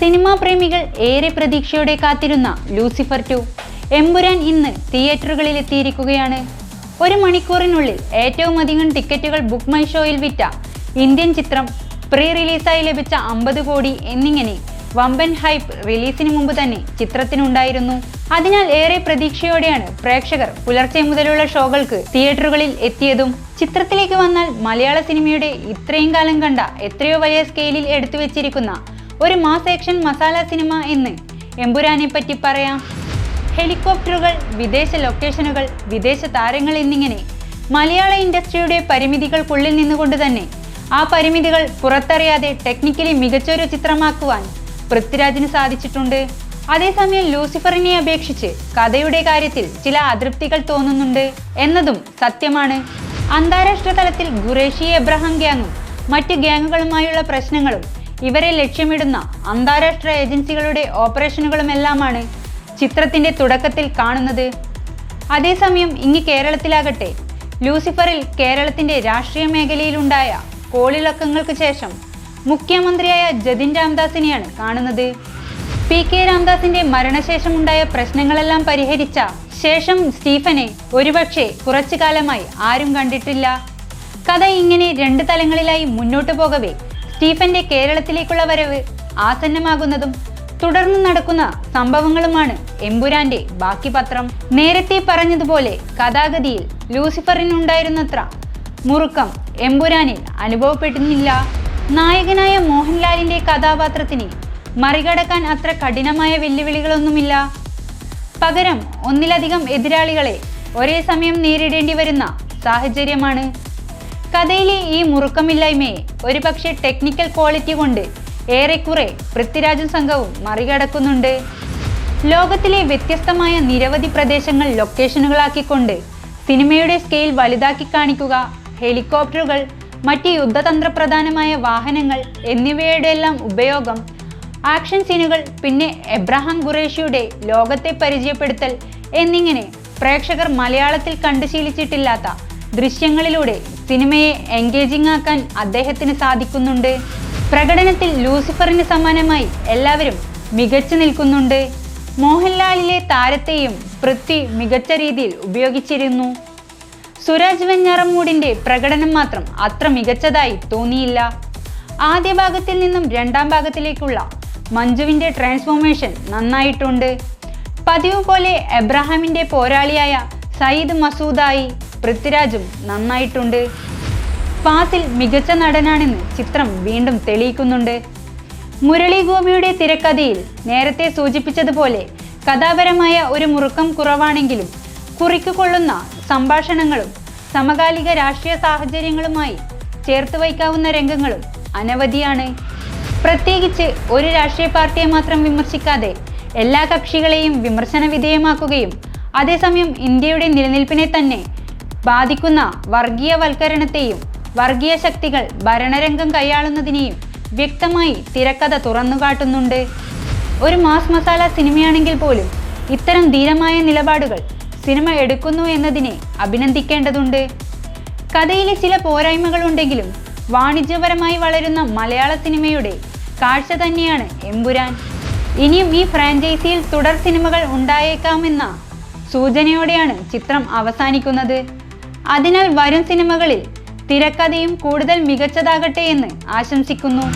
Cinema പ്രേമികൾ ഏറെ പ്രതീക്ഷയോടെ കാത്തിരുന്ന ലൂസിഫർ ടു. എമ്പുരാൻ ഇന്ന് തിയേറ്ററുകളിൽ എത്തിയിരിക്കുകയാണ്. ഒരു മണിക്കൂറിനുള്ളിൽ ഏറ്റവും അധികം ടിക്കറ്റുകൾ ബുക്ക് മൈ ഷോയിൽ വിറ്റ ഇന്ത്യൻ ചിത്രം പ്രീ റിലീസായി ലഭിച്ച അമ്പത് കോടി എന്നിങ്ങനെ വമ്പൻ ഹൈപ്പ് റിലീസിന് മുമ്പ് തന്നെ ചിത്രത്തിനുണ്ടായിരുന്നു. അതിനാൽ ഏറെ പ്രതീക്ഷയോടെയാണ് പ്രേക്ഷകർ പുലർച്ചെ മുതലുള്ള ഷോകൾക്ക് തിയേറ്ററുകളിൽ എത്തിയതും. ചിത്രത്തിലേക്ക് വന്നാൽ മലയാള സിനിമയുടെ ഇത്രയും കാലം കണ്ട എത്രയോ വലിയ സ്കെയിലിൽ എടുത്തു വെച്ചിരിക്കുന്ന ഒരു മാസ് ആക്ഷൻ മസാല സിനിമ എന്ന് എമ്പുരാനെ പറ്റി പറയാം. ഹെലികോപ്റ്ററുകൾ വിദേശ ലൊക്കേഷനുകൾ വിദേശ താരങ്ങൾ എന്നിങ്ങനെ മലയാള ഇൻഡസ്ട്രിയുടെ പരിമിതികൾക്കുള്ളിൽ നിന്നുകൊണ്ട് തന്നെ ആ പരിമിതികൾ പുറത്തറിയാതെ ടെക്നിക്കലി മികച്ചൊരു ചിത്രമാക്കുവാൻ പൃഥ്വിരാജിന് സാധിച്ചിട്ടുണ്ട്. അതേസമയം ലൂസിഫറിനെ അപേക്ഷിച്ച് കഥയുടെ കാര്യത്തിൽ ചില അതൃപ്തികൾ തോന്നുന്നുണ്ട് എന്നതും സത്യമാണ്. അന്താരാഷ്ട്ര തലത്തിൽ ഖുറേഷി എബ്രഹാം ഗ്യാങ്ങും മറ്റ് ഗ്യാങ്ങുകളുമായുള്ള പ്രശ്നങ്ങളും ഇവരെ ലക്ഷ്യമിടുന്ന അന്താരാഷ്ട്ര ഏജൻസികളുടെ ഓപ്പറേഷനുകളുമെല്ലാമാണ് ചിത്രത്തിന്റെ തുടക്കത്തിൽ കാണുന്നത്. അതേസമയം ഇങ്ങ് കേരളത്തിലാകട്ടെ ലൂസിഫറിൽ കേരളത്തിന്റെ രാഷ്ട്രീയ മേഖലയിലുണ്ടായ കോളിളക്കങ്ങൾക്ക് ശേഷം മുഖ്യമന്ത്രിയായ ജതിൻ രാംദാസിനെയാണ് കാണുന്നത്. പി കെ രാംദാസിന്റെ മരണശേഷമുണ്ടായ പ്രശ്നങ്ങളെല്ലാം പരിഹരിച്ച ശേഷം സ്റ്റീഫനെ ഒരുപക്ഷെ കുറച്ചു കാലമായി ആരും കണ്ടിട്ടില്ല. കഥ ഇങ്ങനെ രണ്ട് തലങ്ങളിലായി മുന്നോട്ടു പോകവേ സ്റ്റീഫന്റെ കേരളത്തിലേക്കുള്ള വരവ് ആസന്നമാകുന്നതും തുടർന്ന് നടക്കുന്ന സംഭവങ്ങളുമാണ് എമ്പുരാന്റെ ബാക്കി പത്രം. നേരത്തെ പറഞ്ഞതുപോലെ കഥാഗതിയിൽ ലൂസിഫറിനുണ്ടായിരുന്നത്ര മുറുക്കം എമ്പുരാനിൽ അനുഭവപ്പെടുന്നില്ല നായകനായ മോഹൻലാലിന്റെ കഥാപാത്രത്തിന് മറികടക്കാൻ അത്ര കഠിനമായ വെല്ലുവിളികളൊന്നുമില്ല. പകരം ഒന്നിലധികം എതിരാളികളെ ഒരേ സമയം നേരിടേണ്ടി വരുന്ന സാഹചര്യമാണ് കഥയിലെ ഈ മുറുക്കമില്ലായ്മയെ ഒരുപക്ഷെ ടെക്നിക്കൽ ക്വാളിറ്റി കൊണ്ട് ഏറെക്കുറെ പൃഥ്വിരാജും സംഘവും മറികടക്കുന്നുണ്ട്. ലോകത്തിലെ വ്യത്യസ്തമായ നിരവധി പ്രദേശങ്ങൾ ലൊക്കേഷനുകളാക്കിക്കൊണ്ട് സിനിമയുടെ സ്കെയിൽ വലുതാക്കി കാണിക്കുക ഹെലികോപ്റ്ററുകൾ മറ്റ് യുദ്ധതന്ത്രപ്രധാനമായ വാഹനങ്ങൾ എന്നിവയുടെ എല്ലാം ഉപയോഗം ആക്ഷൻ സീനുകൾ പിന്നെ എബ്രഹാം ഖുറേഷിയുടെ ലോകത്തെ പരിചയപ്പെടുത്തൽ എന്നിങ്ങനെ പ്രേക്ഷകർ മലയാളത്തിൽ കണ്ടു ശീലിച്ചിട്ടില്ലാത്ത ദൃശ്യങ്ങളിലൂടെ സിനിമയെ എൻഗേജിംഗ് ആക്കാൻ അദ്ദേഹത്തിന് സാധിക്കുന്നുണ്ട്. പ്രകടനത്തിൽ ലൂസിഫറിന് സമാനമായി എല്ലാവരും മികച്ചു നിൽക്കുന്നുണ്ട്. മോഹൻലാലിലെ താരത്തെയും പൃഥ്വി മികച്ച രീതിയിൽ ഉപയോഗിച്ചിരുന്നു. സുരാജ് വെഞ്ഞാറമൂടിന്റെ പ്രകടനം മാത്രം അത്ര മികച്ചതായി തോന്നിയില്ല. ആദ്യ ഭാഗത്തിൽ നിന്നും രണ്ടാം ഭാഗത്തിലേക്കുള്ള മഞ്ജുവിന്റെ ട്രാൻസ്ഫോർമേഷൻ നന്നായിട്ടുണ്ട്. പതിവ് പോലെ എബ്രഹാമിന്റെ പോരാളിയായ സയ്യിദ് മസൂദായി പൃഥ്വിരാജും നന്നായിട്ടുണ്ട്. ഫാസിൽ മികച്ച നടനാണെന്ന് ചിത്രം വീണ്ടും തെളിയിക്കുന്നുണ്ട്. മുരളി ഗോപിയുടെ തിരക്കഥയിൽ നേരത്തെ സൂചിപ്പിച്ചതുപോലെ കഥാപരമായ ഒരു മുറുക്കം കുറവാണെങ്കിലും കുറിക്കുകൊള്ളുന്ന സംഭാഷണങ്ങളും സമകാലിക രാഷ്ട്രീയ സാഹചര്യങ്ങളുമായി ചേർത്ത് വയ്ക്കാവുന്ന രംഗങ്ങളും അനവധിയാണ്. പ്രത്യേകിച്ച് ഒരു രാഷ്ട്രീയ പാർട്ടിയെ മാത്രം വിമർശിക്കാതെ എല്ലാ കക്ഷികളെയും വിമർശന വിധേയമാക്കുകയും അതേസമയം ഇന്ത്യയുടെ നിലനിൽപ്പിനെ തന്നെ ബാധിക്കുന്ന വർഗീയവൽക്കരണത്തെയും വർഗീയ ശക്തികൾ ഭരണരംഗം കൈയാളുന്നതിനെയും വ്യക്തമായി തിരക്കഥ തുറന്നുകാട്ടുന്നുണ്ട് ഒരു മാസ് മസാല സിനിമയാണെങ്കിൽ പോലും ഇത്തരം ധീരമായ നിലപാടുകൾ സിനിമ എടുക്കുന്നു എന്നതിനെ അഭിനന്ദിക്കേണ്ടതുണ്ട്. കഥയിലെ ചില പോരായ്മകളുണ്ടെങ്കിലും വാണിജ്യപരമായി വളരുന്ന മലയാള സിനിമയുടെ കാഴ്ച തന്നെയാണ് എമ്പുരാൻ. ഇനിയും ഈ ഫ്രാഞ്ചൈസിയിൽ തുടർ സിനിമകൾ ഉണ്ടായേക്കാമെന്ന സൂചനയോടെയാണ് ചിത്രം അവസാനിക്കുന്നത്. അതിനാൽ വരും സിനിമകളിൽ തിരക്കഥയും കൂടുതൽ മികച്ചതാകട്ടെ എന്ന് ആശംസിക്കുന്നു.